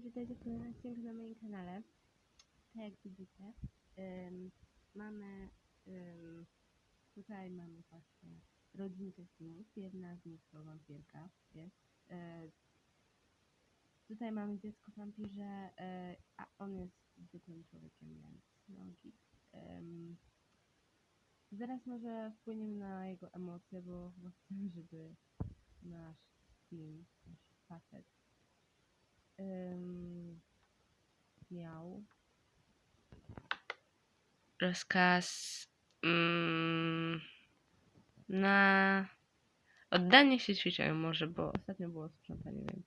witajcie w kolejnym odcinku na moim kanale. Tak jak widzicie, em, mamy em, tutaj mamy właśnie rodzinkę Simów. Jedna z nich to wampirka jest. E, tutaj mamy dziecko wampirze, e, a on jest zwykłym człowiekiem, więc no git. Em, zaraz może wpłyniemy na jego emocje, bo chcemy, żeby nasz Sim, nasz rozkaz mm, na oddanie się ćwiczeniu może, bo ostatnio było sprzątanie, więc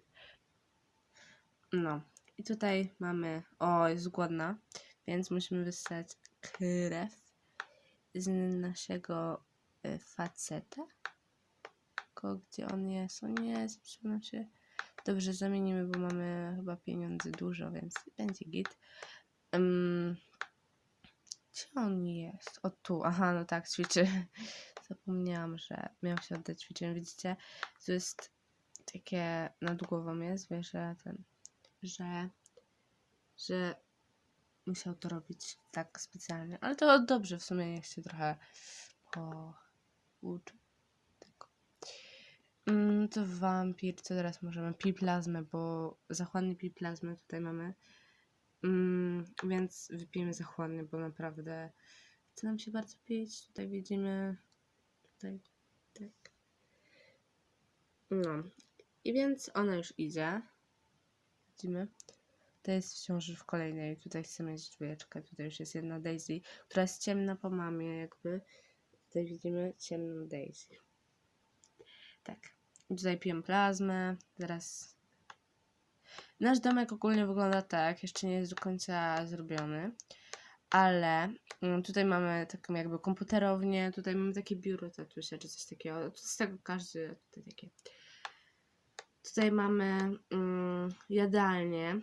no. I tutaj mamy, o jest głodna, więc musimy wystać krew z naszego y, faceta. Ko, gdzie on jest? O nie, zepsuł nam się Dobrze, zamienimy, bo mamy chyba pieniędzy dużo, więc będzie git. Um, gdzie on jest? O tu, aha, no tak, ćwiczy. Zapomniałam, że miał się oddać ćwiczeniu. Widzicie, to jest takie nad głową jest, wiesz, że ten, że, że musiał to robić tak specjalnie. Ale to dobrze, w sumie niech się trochę pouczy. Mm, to wampir, co teraz możemy? Piplazmę, bo zachłanny piplazmy tutaj mamy. Mm, więc wypijemy zachłanny, bo naprawdę chce nam się bardzo pić. Tutaj widzimy, tutaj, tak. No. I więc ona już idzie. Widzimy. To jest wciąż w kolejnej. Tutaj chcemy mieć dwójeczkę. Tutaj już jest jedna Daisy, która jest ciemna po mamie jakby. Tutaj widzimy ciemną Daisy. Tak. Tutaj piję plazmę. Teraz. Nasz domek ogólnie wygląda tak. Jeszcze nie jest do końca zrobiony. Ale mm, tutaj mamy taką jakby komputerownię. Tutaj mamy takie biuro tatusia czy coś takiego. Z tego każdy tutaj takie. Tutaj mamy mm, jadalnię,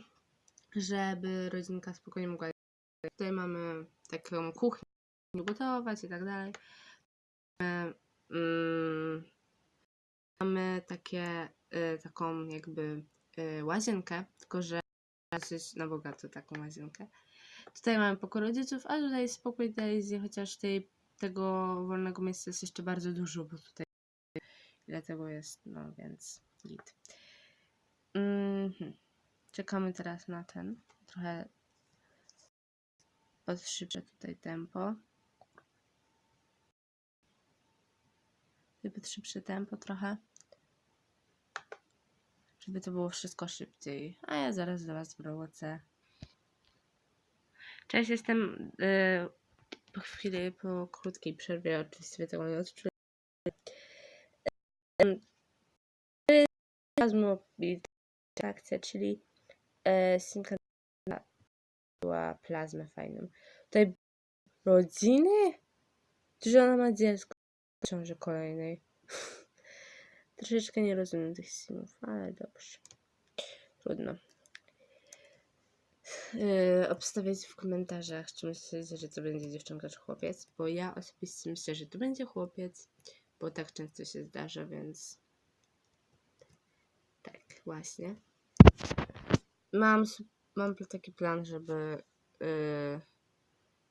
żeby rodzinka spokojnie mogła. Tutaj mamy taką kuchnię, gotować i tak dalej. Mm, mamy takie, y, taką jakby łazienkę, tylko że dosyć na bogato taką łazienkę. Tutaj mamy pokój rodziców, a tutaj jest spokój Daisy, chociaż tej, tego wolnego miejsca jest jeszcze bardzo dużo, bo tutaj ile tego jest, no więc git. Mhm. Czekamy teraz na ten, trochę podszybszę tutaj tempo. Podszybszę tempo trochę żeby to było wszystko szybciej. A ja zaraz do Was wrócę. Cześć, jestem yy, po chwili, po krótkiej przerwie, oczywiście tego nie odczułem. akcja, czyli yy, Simka była plazmę fajną. Tutaj rodziny? Że ona ma dziecko w ciąży kolejnej. Troszeczkę nie rozumiem tych simów, ale dobrze. Trudno. Yy, obstawiać w komentarzach, czy myślicie, że to będzie dziewczynka czy chłopiec, bo ja osobiście myślę, że to będzie chłopiec, bo tak często się zdarza, więc tak, właśnie. Mam, mam taki plan, żeby yy,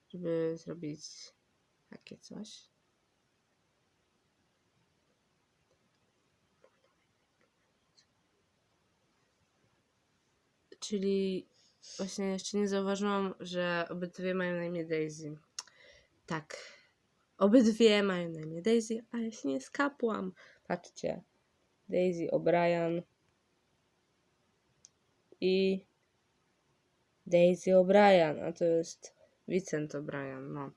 żeby zrobić takie coś. Czyli właśnie jeszcze nie zauważyłam, że obydwie mają na imię Daisy. Tak. Obydwie mają na imię Daisy, ale się nie skapłam. Patrzcie. Daisy O'Brien i Daisy O'Brien, a to jest Vincent O'Brien, no.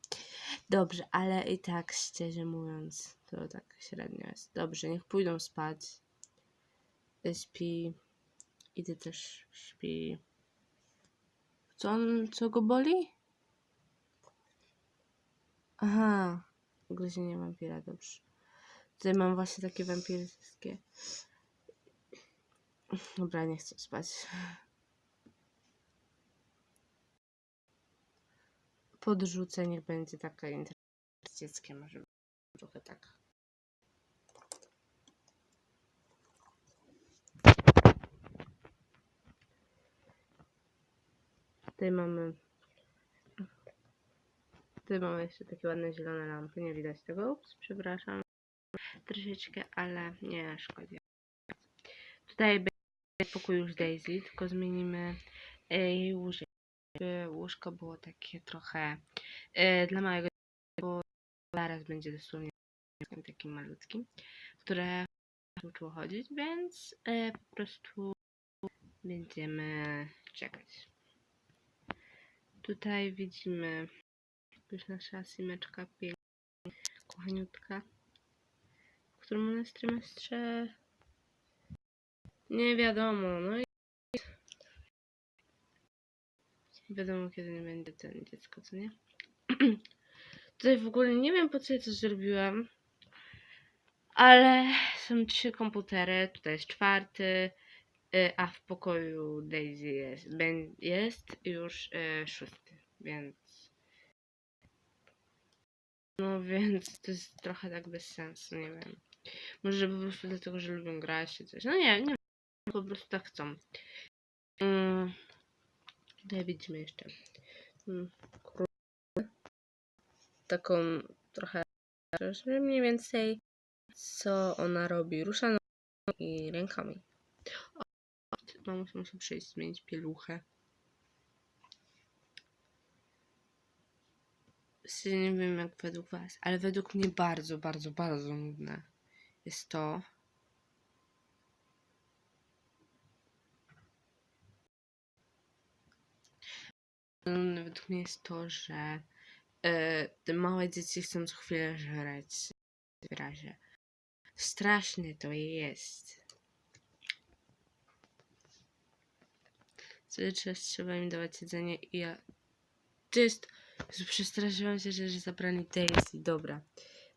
Dobrze, ale i tak szczerze mówiąc, to tak średnio jest. Dobrze, niech pójdą spać. Śpi. I ty też śpi. Co on, co go boli? Aha, ugryzienie wampira, dobrze. Tutaj mam właśnie takie wampirskie. Dobra, nie chcę spać. Podrzucę, niech będzie taka interakcja z dzieckiem, może trochę tak. Tutaj mamy. Tutaj mamy jeszcze takie ładne zielone lampy. Nie widać tego. Ups, przepraszam. Troszeczkę, ale nie szkodzi. Tutaj będzie pokój już Daisy, tylko zmienimy e, jej łóżek. Łóżko było takie trochę e, dla małego, bo zaraz będzie dosłownie takim malutkim, które uczyło chodzić, więc e, po prostu będziemy czekać. Tutaj widzimy już nasza simeczka piękna, kochaniutka, którą mamy na trymestrze. Nie wiadomo, no i nie wiadomo kiedy nie będzie ten dziecko, co nie? Tutaj w ogóle nie wiem po co ja to zrobiłam, ale są trzy komputery, tutaj jest czwarty, a w pokoju Daisy jest, bę- jest już y, szósty, więc no więc to jest trochę tak bez sensu, nie wiem. Może po prostu dlatego, że lubią grać czy coś. No nie, nie po prostu tak chcą. Mm. Widzimy jeszcze mm, taką trochę, mniej więcej co ona robi. Rusza nogami i rękami. Mamusia musi przyjść, zmienić pieluchę. Nie wiem jak według was, ale według mnie bardzo, bardzo, bardzo nudne jest to, według mnie jest to, że e, te małe dzieci chcą co chwilę żreć w razie. Strasznie to jest. Cały czas trzeba im dawać jedzenie i ja... To jest... Przestraszyłam się, że, że zabrali Daisy. Dobra.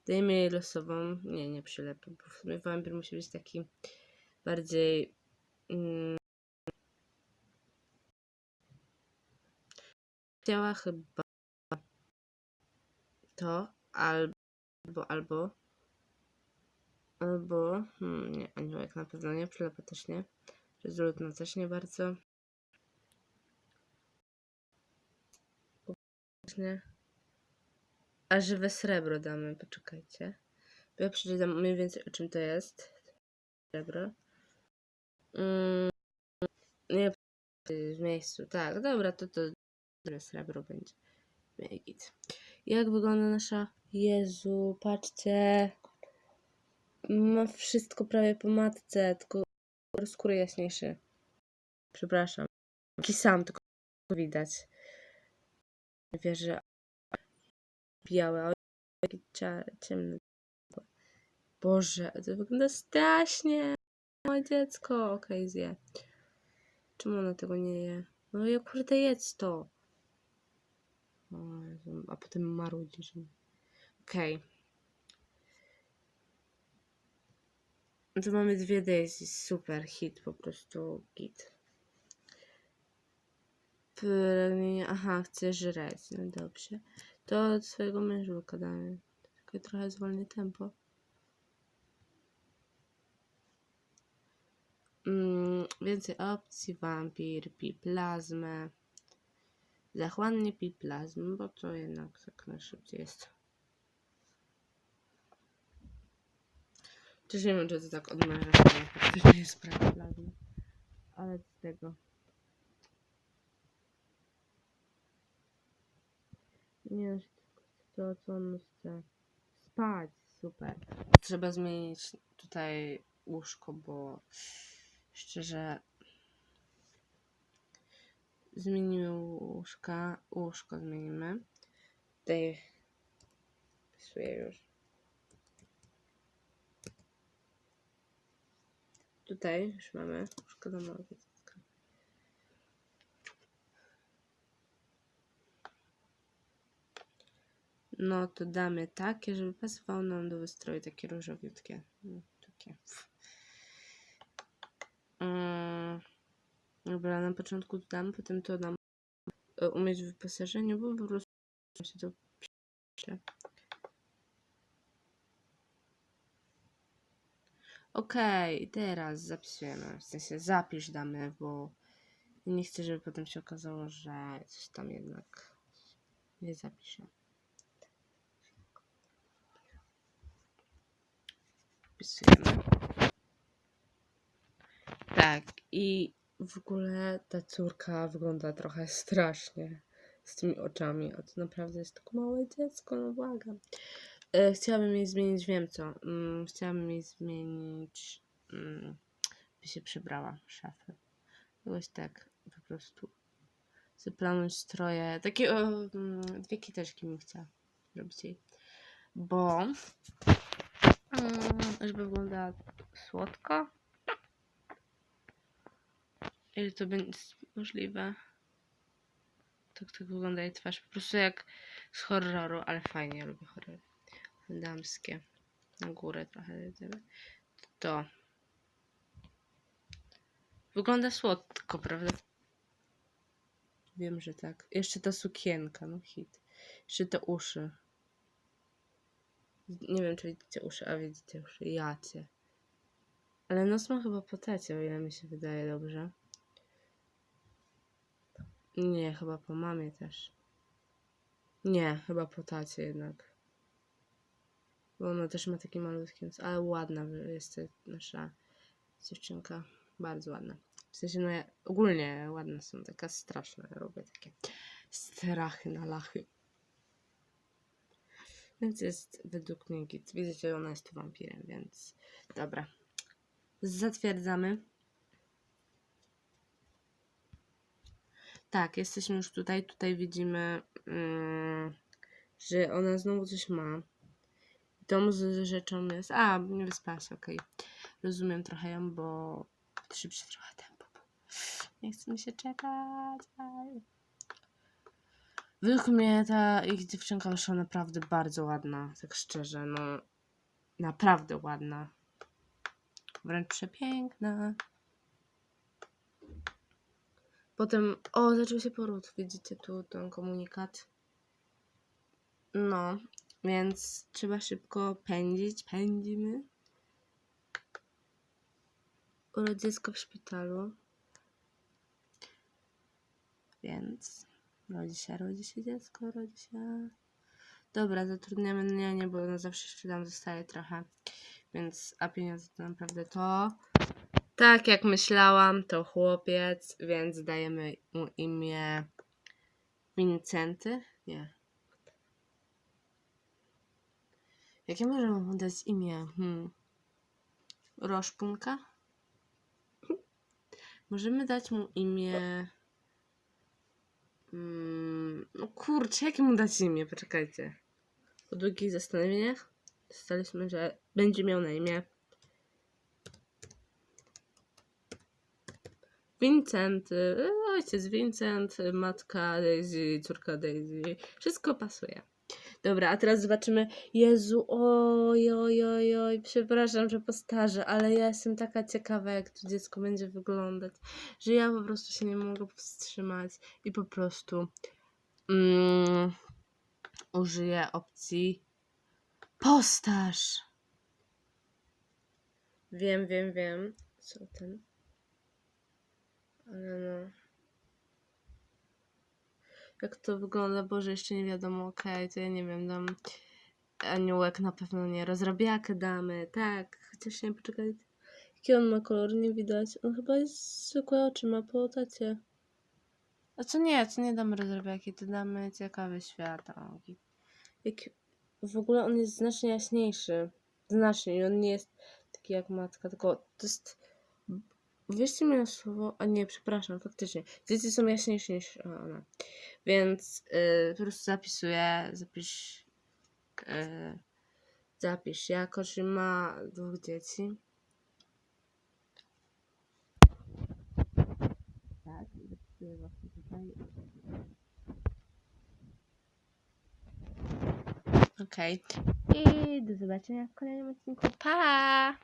Dajmy jej losową. Nie, nie przylepę, bo w sumie wampir musi być taki bardziej... Mm, chciała chyba to albo, albo, albo, hmm, nie, aniołek na pewno nie, przylepa też nie, rezolutna też nie bardzo. Nie. A żywe srebro damy, poczekajcie. Bo ja przeczytam mniej więcej o czym to jest. Srebro. Mm, nie, w miejscu, tak, dobra, to to srebro będzie. Jak wygląda nasza... Jezu, patrzcie. Ma wszystko prawie po matce, tylko skóry jaśniejszy. Przepraszam. Taki sam, tylko widać. Wierzę. Białe, ciemny. Boże, to wygląda strasznie. Moje dziecko. Okej, zje. Czemu ona tego nie je? No ja kurde jedz to. O a potem marudzi, że... Okej. No to mamy dwie Daisy. Super hit, po prostu git. Pragnienie. Aha, chcę żreć. No dobrze. To od swojego mężulka damy. Tylko trochę zwolni tempo. Mm, więcej opcji. Wampir, pi plazmę. Zachłannie pi plazmę, bo to jednak tak najszybciej jest. Też nie wiem, czy to tak od męża faktycznie jest prawie. Ale z tego. Nie wiem, to co on chce. Spać, super. Trzeba zmienić tutaj łóżko, bo szczerze zmienimy łóżka, łóżko zmienimy. Tutaj pisuję już. Tutaj już mamy łóżko do małego dziecka. No to damy takie, żeby pasowało nam do wystroju, takie różowiutkie. No, takie. Mm, dobra, na początku dam, potem to dam e, umieć w wyposażeniu, bo po prostu się to. Okej, teraz zapisujemy. W sensie zapisz damy, bo nie chcę, żeby potem się okazało, że coś tam jednak nie zapiszę. Wpisujemy. Tak, i w ogóle ta córka wygląda trochę strasznie z tymi oczami. A to naprawdę jest tak małe dziecko, no błagam. E, chciałabym jej zmienić, wiem co. Mm, chciałabym jej zmienić, mm, by się przebrała w szafę. Jakoś tak, po prostu. Zaplanuj stroje. Takie o, mm, dwie kiteczki bym chciała zrobić jej. Bo żeby wyglądała słodko. Ile to będzie możliwe? Tak, tak wygląda jej twarz. Po prostu jak z horroru, ale fajnie, ja lubię horrory. Damskie. Na górę trochę. To. Wygląda słodko, prawda? Wiem, że tak. Jeszcze ta sukienka, no hit. Jeszcze te uszy. Nie wiem, czy widzicie uszy, a widzicie uszy. Jacie. Ale nos ma chyba po tacie, o ile mi się wydaje dobrze. Nie, chyba po mamie też. Nie, chyba po tacie jednak. Bo ona też ma taki malutki nos, ale ładna jest nasza dziewczynka. Bardzo ładna. W sensie, no ja, ogólnie ładne są, taka straszna. Robię takie strachy na lachy. Więc jest według mnie git. Widzicie, ona jest tu wampirem, więc dobra. Zatwierdzamy. Tak, jesteśmy już tutaj. Tutaj widzimy, mm, że ona znowu coś ma. Dom z rzeczą jest. A, nie wyspała się, okej. Rozumiem trochę ją, bo szybsze trochę tempo. Nie chce mi się czekać. Według mnie ta ich dziewczynka wyszła naprawdę bardzo ładna, tak szczerze, no naprawdę ładna. Wręcz przepiękna. Potem, o, zaczął się poród. Widzicie tu ten komunikat? No, więc trzeba szybko pędzić. Pędzimy. Urodzi dziecko w szpitalu. Więc rodzi się, rodzi się dziecko, rodzi się. Dobra, zatrudniamy nianię, bo ona zawsze jeszcze tam zostaje trochę. Więc, a pieniądze to naprawdę to. Tak jak myślałam, to chłopiec, więc dajemy mu imię Wincenty. Nie. Jakie możemy mu dać imię? Hmm. Roszpunka? Możemy dać mu imię. Mm, no kurczę, jakie mu dać imię? Poczekajcie. Po długich zastanowieniach dostaliśmy, że będzie miał na imię Vincenty, e, ojciec Vincent, matka Daisy, córka Daisy. Wszystko pasuje. Dobra, a teraz zobaczymy. Jezu, oj, oj, oj, oj, przepraszam, że postarzę, ale ja jestem taka ciekawa, jak to dziecko będzie wyglądać, że ja po prostu się nie mogę powstrzymać i po prostu mm, użyję opcji postarz. Wiem, wiem, wiem. Co ten? Ale no. Jak to wygląda? Boże, jeszcze nie wiadomo. Okej, to ja nie wiem, dam aniołek na pewno nie. Rozrabiakę damy, tak. Chociaż nie, poczekaj. Jaki on ma kolor? Nie widać. On chyba jest zwykłe oczy, ma po tacie. A co nie, co nie damy rozrabiaki, to damy ciekawy świat. O, git. Jak... W ogóle on jest znacznie jaśniejszy. Znacznie. I on nie jest taki jak matka, tylko to jest... Wierzcie mi na słowo, a nie, przepraszam, faktycznie. Dzieci są jaśniejsze niż ona. Więc yy, po prostu zapisuję, zapisz, yy, zapisz jako, że ma dwóch dzieci. Tak, zapisuję właśnie tutaj. Okej. I do zobaczenia w kolejnym odcinku. Pa!